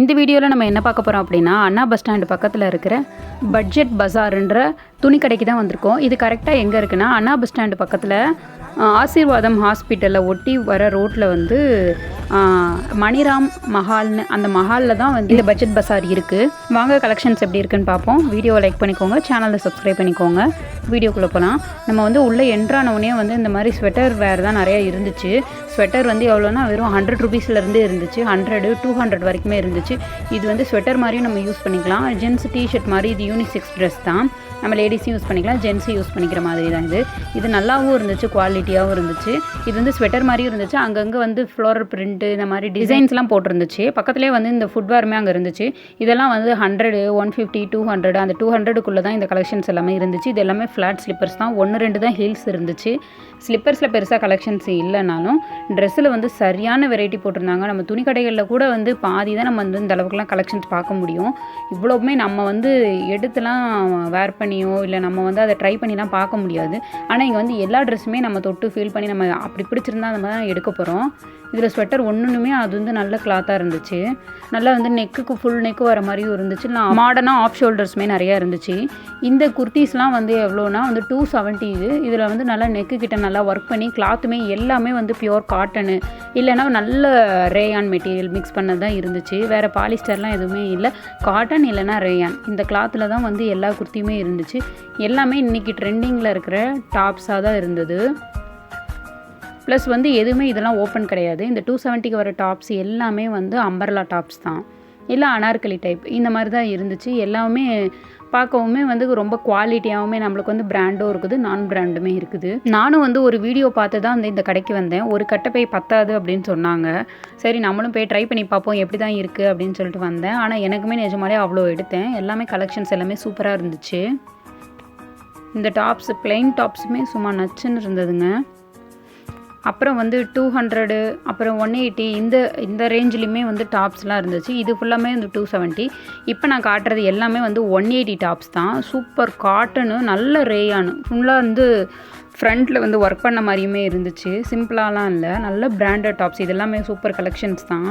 இந்த வீடியோவில் நம்ம என்ன பார்க்க போகிறோம் அப்படின்னா அண்ணா பஸ் ஸ்டாண்டு பக்கத்தில் இருக்கிற பட்ஜெட் பஜார்ன்ற துணி கடைக்கு தான் வந்திருக்கோம். இது கரெக்டாக எங்கே இருக்குன்னா அண்ணா பஸ் ஸ்டாண்டு பக்கத்தில் ஆசீர்வாதம் ஹாஸ்பிட்டலில் ஒட்டி வர ரோட்டில் வந்து மணிராம் மஹால்னு அந்த மஹாலில் தான் வந்து இந்த பட்ஜெட் பசார் இருக்குது வாங்க கலெக்ஷன்ஸ் எப்படி இருக்குன்னு பார்ப்போம். வீடியோவை லைக் பண்ணிக்கோங்க சேனலை சப்ஸ்கிரைப் பண்ணிக்கோங்க. வீடியோக்குள்ளே போகலாம் நம்ம வந்து உள்ளே என்ட்ரானவுடனே வந்து இந்த மாதிரி ஸ்வெட்டர் வேறு தான் நிறையா இருந்துச்சு. ஸ்வெட்டர் வந்து எவ்வளோனா வெறும் ஹண்ட்ரட் ருபீஸ்லேருந்து இருந்துச்சு. ஹண்ட்ரடு டூ ஹண்ட்ரட் வரைக்குமே இருந்துச்சு. இது வந்து ஸ்வெட்டர் மாதிரியும் நம்ம யூஸ் பண்ணிக்கலாம். ஜென்ஸ் டிஷர்ட் மாதிரி இது யூனிசெக்ஸ் ட்ரெஸ் தான். நம்ம லேடிஸும் யூஸ் பண்ணிக்கலாம் ஜென்ஸும் யூஸ் பண்ணிக்கிற மாதிரி தான் இது. இது நல்லாவும் இருந்துச்சு குவாலிட்டியாகவும் இருந்துச்சு. இது வந்து ஸ்வெட்டர் மாதிரியும் இருந்துச்சு. அங்கங்கே வந்து ஃப்ளோரல் பிரிண்ட்டு இந்த மாதிரி டிசைன்ஸ்லாம் போட்டிருந்துச்சு. பக்கத்துலேயே வந்து இந்த ஃபுட்வேருமே அங்கே இருந்துச்சு. இதெல்லாம் வந்து hundred one fifty two hundred அந்த டூ ஹண்ட்ரடுக்குள்ளே தான் இந்த கலெக்ஷன்ஸ் எல்லாமே இருந்துச்சு. இது எல்லாமே ஃப்ளாட் ஸ்லிப்பர்ஸ் தான். ஒன்று ரெண்டு தான் ஹீல்ஸ் இருந்துச்சு. ஸ்லிப்பர்ஸில் பெருசாக கலெக்ஷன்ஸ் இல்லைனாலும் ட்ரெஸ்ஸில் வந்து சரியான வெரைட்டி போட்டிருந்தாங்க. நம்ம துணி கடைகளில் கூட வந்து பாதி தான் நம்ம வந்து இந்த அளவுக்குலாம் கலெக்ஷன்ஸ் பார்க்க முடியும். இவ்வளவுமே நம்ம வந்து எடுத்துலாம் வேர் பண்ணி பண்ணியோ இல்லை நம்ம வந்து அதை ட்ரை பண்ணிலாம் பார்க்க முடியாது. ஆனால் இங்கே வந்து எல்லா ட்ரெஸ்ஸுமே நம்ம தொட்டு ஃபீல் பண்ணி நம்ம அப்படி பிடிச்சிருந்தா அந்த மாதிரி தான் எடுக்க போகிறோம் இதில் ஸ்வெட்டர் ஒன்றுமே அது வந்து நல்ல கிளாத்தாக இருந்துச்சு. நல்லா வந்து நெக்குக்கு ஃபுல் நெக்கு வர மாதிரியும் இருந்துச்சு. மாடர்னாக ஆஃப் ஷோல்டர்ஸுமே நிறையா இருந்துச்சு. இந்த குர்த்திஸ்லாம் வந்து எவ்வளோனா வந்து டூ செவன்ட்டி இது. இதில் வந்து நல்லா நெக்கு கிட்ட நல்லா ஒர்க் பண்ணி கிளாத்துமே எல்லாமே வந்து பியோர் காட்டனு இல்லைன்னா நல்ல ரேயான் மெட்டீரியல் மிக்ஸ் பண்ணது தான் இருந்துச்சு. வேறு பாலிஸ்டர்லாம் எதுவுமே இல்லை. காட்டன் இல்லைன்னா ரேயான் இந்த கிளாத்தில் தான் வந்து எல்லா குர்த்தியுமே இருந்துச்சு. இருந்துச்சு. எல்லாமே இன்றைக்கி ட்ரெண்டிங்கில் இருக்கிற டாப்ஸாக தான் இருந்தது. ப்ளஸ் வந்து எதுவுமே இதெல்லாம் ஓப்பன் கிடையாது. இந்த டூ செவன்ட்டிக்கு வர டாப்ஸ் எல்லாமே வந்து அம்பர்லா டாப்ஸ் தான். இல்லை அனார்கலி டைப் இந்த மாதிரி தான் இருந்துச்சு. எல்லாமே பார்க்கவுமே வந்து ரொம்ப குவாலிட்டியாகவுமே நம்மளுக்கு வந்து பிராண்டும் இருக்குது நான் பிராண்டுமே இருக்குது. நானும் வந்து ஒரு வீடியோ பார்த்து தான் வந்து இந்த கடைக்கு வந்தேன். ஒரு கட்டை பத்தாது அப்படின்னு சொன்னாங்க. சரி நம்மளும் போய் ட்ரை பண்ணி பார்ப்போம் எப்படி தான் இருக்குது அப்படின்னு சொல்லிட்டு வந்தேன். ஆனால் எனக்குமே நிஜமாலே அவ்வளோ எடுத்தேன். எல்லாமே கலெக்ஷன்ஸ் எல்லாமே சூப்பராக இருந்துச்சு. இந்த டாப்ஸ் பிளெயின் டாப்ஸுமே சும்மா நச்சுன்னு இருந்ததுங்க. அப்புறம் வந்து டூ ஹண்ட்ரடு அப்புறம் ஒன் எயிட்டி இந்த இந்த ரேஞ்சிலையுமே வந்து டாப்ஸ்லாம் இருந்துச்சு. இது ஃபுல்லாமே வந்து டூ செவன்ட்டி இப்போ நான் காட்டுறது எல்லாமே வந்து ஒன் எயிட்டி டாப்ஸ் தான். சூப்பர் காட்டனு நல்ல ரேயானு ஃபுல்லாக வந்து ஃப்ரண்ட்டில் வந்து ஒர்க் பண்ண மாதிரியுமே இருந்துச்சு. சிம்பிளாலாம் இல்லை. நல்ல பிராண்டட் டாப்ஸ் இதெல்லாமே சூப்பர் கலெக்ஷன்ஸ் தான்.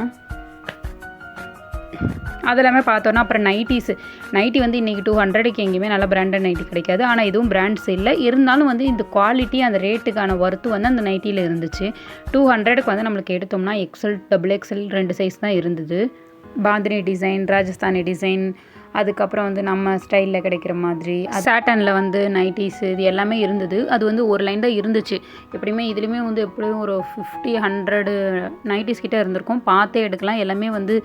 அது எல்லாமே பார்த்தோன்னா அப்புறம் நைட்டிஸ். நைட்டி வந்து இன்றைக்கி டூ ஹண்ட்ரடுக்கு எங்கேயுமே நல்ல பிராண்டட் நைட்டி கிடைக்காது. ஆனால் இதுவும் பிராண்ட்ஸ் இல்லை. இருந்தாலும் வந்து இந்த குவாலிட்டி அந்த ரேட்டுக்கான ஒர்த்து வந்து அந்த நைட்டியில் இருந்துச்சு. டூ ஹண்ட்ரடுக்கு வந்து நம்மளுக்கு எடுத்தோம்னா எக்ஸல் டபுள் எக்ஸல் ரெண்டு சைஸ் தான் இருந்தது. பாந்தினி டிசைன் ராஜஸ்தானி டிசைன் அதுக்கப்புறம் வந்து நம்ம ஸ்டைலில் கிடைக்கிற மாதிரி சாட்டனில் வந்து நைட்டிஸு இது எல்லாமே இருந்தது. அது வந்து ஒரு லைன் தான் இருந்துச்சு. எப்படியுமே இதுலேயுமே வந்து எப்படியும் ஒரு ஃபிஃப்டி ஹண்ட்ரடு நைட்டிஸ் கிட்டே இருந்திருக்கும். பார்த்தே எடுக்கலாம். எல்லாமே வந்து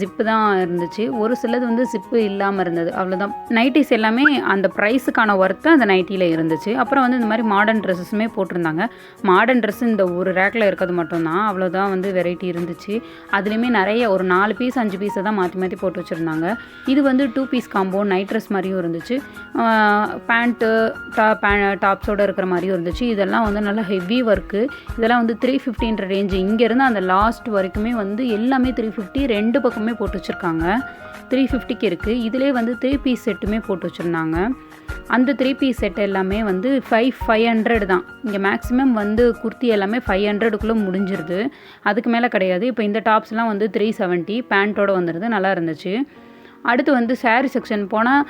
ஜிப்பு தான் இருந்துச்சு. ஒரு சிலது வந்து ஜிப்பு இல்லாமல் இருந்தது. அவ்வளோதான் நைட்டிஸ் எல்லாமே அந்த ப்ரைஸுக்கான ஒர்த்து அந்த நைட்டியில் இருந்துச்சு. அப்புறம் வந்து இந்த மாதிரி மாடர்ன் ட்ரெஸ்ஸஸுமே போட்டிருந்தாங்க. மாடர்ன் ட்ரெஸ் இந்த ஒரு ரேக்கில் இருக்கிறது மட்டும்தான். அவ்வளோதான் வந்து வெரைட்டி இருந்துச்சு. அதுலேயுமே நிறைய ஒரு நாலு பீஸ் அஞ்சு பீஸை தான் மாற்றி மாற்றி போட்டு வச்சுருந்தாங்க. இது வந்து two piece combo night dress மாதிரியும் இருந்துச்சு. பேண்ட்டு டா பே டாப்ஸோடு இருக்கிற மாதிரியும் இருந்துச்சு. இதெல்லாம் வந்து நல்லா ஹெவி ஒர்க்கு இதெல்லாம் வந்து த்ரீ ஃபிஃப்டின்ற ரேஞ்சு இங்கேருந்து அந்த லாஸ்ட் வரைக்குமே வந்து எல்லாமே த்ரீ ஃபிஃப்டி ரெண்டு பக்கமே போட்டு வச்சுருக்காங்க. த்ரீ ஃபிஃப்டிக்கு இருக்குது இதிலே வந்து த்ரீ பீஸ் செட்டுமே போட்டு வச்சுருந்தாங்க. அந்த த்ரீ பீஸ் செட் எல்லாமே வந்து ஃபைவ் ஃபைவ் ஹண்ட்ரட் தான். இங்கே மேக்ஸிமம் வந்து குர்த்தி எல்லாமே ஃபைவ் ஹண்ட்ரடுக்குள்ளே முடிஞ்சிருது. அதுக்கு மேலே கிடையாது. இப்போ இந்த டாப்ஸ்லாம் வந்து த்ரீ செவன்ட்டி பேண்ட்டோட வந்துடுது நல்லா இருந்துச்சு. அடுத்து வந்து சாரீ செக்ஷன் போனால்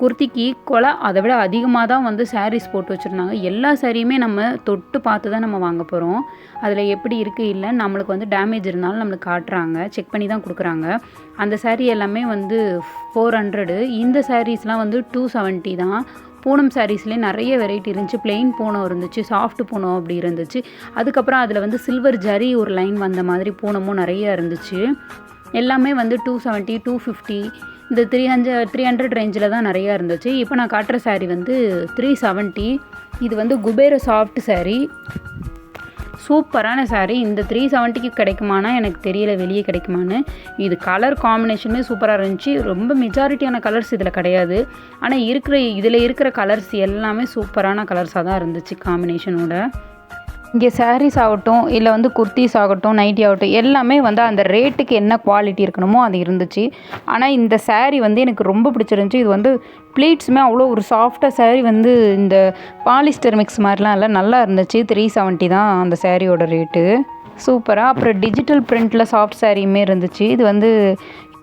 குர்த்திக்கு ஈக்குவலாக அதை விட அதிகமாக தான் வந்து சாரீஸ் போட்டு வச்சுருந்தாங்க. எல்லா சாரியுமே நம்ம தொட்டு பார்த்து தான் நம்ம வாங்க போகிறோம் அதில் எப்படி இருக்குது இல்லை நம்மளுக்கு வந்து டேமேஜ் இருந்தாலும் நம்மளுக்கு காட்டுறாங்க. செக் பண்ணி தான் கொடுக்குறாங்க. அந்த சாரீ எல்லாமே வந்து ஃபோர் ஹண்ட்ரடு இந்த சாரீஸ்லாம் வந்து டூ செவன்ட்டி தான். பூனம் சாரீஸ்லேயே நிறைய வெரைட்டி இருந்துச்சு. பிளெயின் பூனம் இருந்துச்சு சாஃப்ட் பூனம் அப்படி இருந்துச்சு. அதுக்கப்புறம் அதில் வந்து சில்வர் ஜரி ஒரு லைன் வந்த மாதிரி பூனமும் நிறைய இருந்துச்சு. எல்லாமே வந்து டூ செவன்ட்டி டூ ஃபிஃப்டி இந்த த்ரீ ஹண்ட்ரட் த்ரீ ஹண்ட்ரட் ரேஞ்சில் தான் நிறையா இருந்துச்சு. இப்போ நான் காட்டுற சாரீ வந்து த்ரீ செவன்ட்டி இது வந்து குபேர சாஃப்ட் சாரீ சூப்பரான சாரீ இந்த த்ரீ செவன்ட்டிக்கு கிடைக்குமானா எனக்கு தெரியல வெளியே கிடைக்குமான்னு. இது கலர் காம்பினேஷனே சூப்பராக இருந்துச்சு. ரொம்ப மெஜாரிட்டியான கலர்ஸ் இதில் கிடையாது. ஆனால் இருக்கிற இதில் இருக்கிற கலர்ஸ் எல்லாமே சூப்பரான கலர்ஸாக தான் இருந்துச்சு காம்பினேஷனோட இங்கே சாரீஸ் ஆகட்டும் இல்லை வந்து குர்த்திஸ் ஆகட்டும் நைட்டி ஆகட்டும் எல்லாமே வந்து அந்த ரேட்டுக்கு என்ன குவாலிட்டி இருக்கணுமோ அது இருந்துச்சு. ஆனால் இந்த saree வந்து எனக்கு ரொம்ப பிடிச்சிருந்துச்சி. இது வந்து ப்ளீட்ஸுமே அவ்வளோ ஒரு சாஃப்டாக saree வந்து இந்த பாலிஸ்டர் மிக்ஸ் மாதிரிலாம் இல்லை நல்லா இருந்துச்சு. த்ரீ செவன்ட்டி தான் அந்த சாரியோட ரேட்டு சூப்பராக அப்புறம் டிஜிட்டல் பிரிண்டில் சாஃப்ட் சாரியுமே இருந்துச்சு. இது வந்து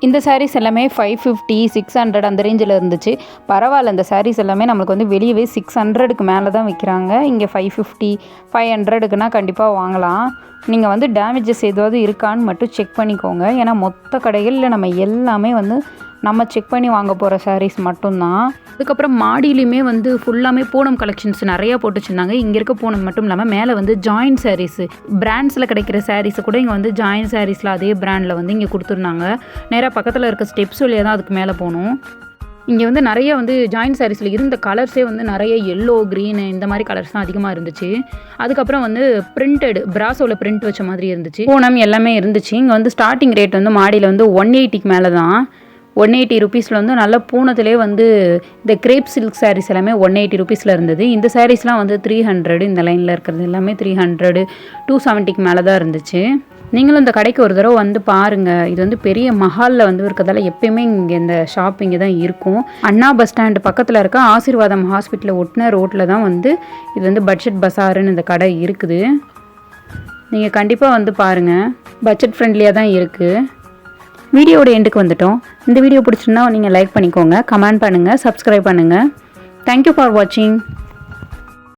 இந்த சாரீஸ் எல்லாமே ஃபைவ் ஃபிஃப்டி சிக்ஸ் ஹண்ட்ரட் அந்த ரேஞ்சில் இருந்துச்சு. பரவாயில்ல இந்த சாரீஸ் எல்லாமே நம்மளுக்கு வந்து வெளியவே சிக்ஸ் ஹண்ட்ரடுக்கு மேலே தான் விற்கிறாங்க இங்கே ஃபைவ் ஃபிஃப்டி ஃபைவ் ஹண்ட்ரடுக்குனா கண்டிப்பாக வாங்கலாம். நீங்கள் வந்து டேமேஜஸ் எதுவாவது இருக்கான்னு மட்டும் செக் பண்ணிக்கோங்க. ஏன்னா மொத்த கடைகளில் நம்ம எல்லாமே வந்து நம்ம செக் பண்ணி வாங்க போகிற சாரீஸ் மட்டும்தான். அதுக்கப்புறம் மாடியிலையுமே வந்து ஃபுல்லாமே பூனம் கலெக்ஷன்ஸ் நிறையா போட்டு வச்சுருந்தாங்க இங்கே இருக்க பூனம் மட்டும் இல்லாமல் மேலே வந்து ஜாயின்ட் சாரீஸ் பிராண்ட்ஸில் கிடைக்கிற சாரீஸை கூட இங்கே வந்து ஜாயின்ட் சாரீஸில் அதே பிராண்டில் வந்து இங்கே கொடுத்துருந்தாங்க. நேராக பக்கத்தில் இருக்க ஸ்டெப்ஸ் வழியாக தான் அதுக்கு மேலே போகணும் இங்கே வந்து நிறைய வந்து ஜாயின்ட் சாரீஸில் இருந்த கலர்ஸே வந்து நிறைய எல்லோ க்ரீனு இந்த மாதிரி கலர்ஸ் தான் அதிகமாக இருந்துச்சு. அதுக்கப்புறம் வந்து பிரிண்டட் பிராசோவில் பிரிண்ட் வச்ச மாதிரி இருந்துச்சு. பூனம் எல்லாமே இருந்துச்சு. இங்கே வந்து ஸ்டார்டிங் ரேட் வந்து மாடியில் வந்து ஒன் எயிட்டிக்கு மேலே தான் ஒன் எயிட்டி ருபீஸில் வந்து நல்ல பூனத்திலே வந்து இந்த கிரேப் சில்க் சாரீஸ் எல்லாமே ஒன் எயிட்டி ருபீஸில் இருந்தது. இந்த சாரீஸ்லாம் வந்து த்ரீ ஹண்ட்ரட் இந்த லைனில் இருக்கிறது எல்லாமே த்ரீ ஹண்ட்ரடு டூ செவன்ட்டிக்கு மேலே தான் இருந்துச்சு. நீங்களும் இந்த கடைக்கு ஒரு தடவை வந்து பாருங்கள் இது வந்து பெரிய மஹாலில் வந்து இருக்கிறதால எப்பயுமே இங்கே இந்த ஷாப் இங்கே தான் இருக்கும். அண்ணா பஸ் ஸ்டாண்டு பக்கத்தில் இருக்க ஆசீர்வாதம் ஹாஸ்பிட்டலை ஒட்டின ரோட்டில் தான் வந்து இது வந்து பட்ஜெட் பஸாருன்னு இந்த கடை இருக்குது. நீங்கள் கண்டிப்பாக வந்து பாருங்கள் பட்ஜெட் ஃப்ரெண்ட்லியாக தான் இருக்குது வீடியோட எண்டுக்கு வந்துட்டோம். இந்த வீடியோ பிடிச்சிருந்தா நீங்கள் லைக் பண்ணிக்கோங்க கமெண்ட் பண்ணுங்கள் சப்ஸ்கிரைப் பண்ணுங்கள் தேங்க்யூ ஃபார் வாட்சிங்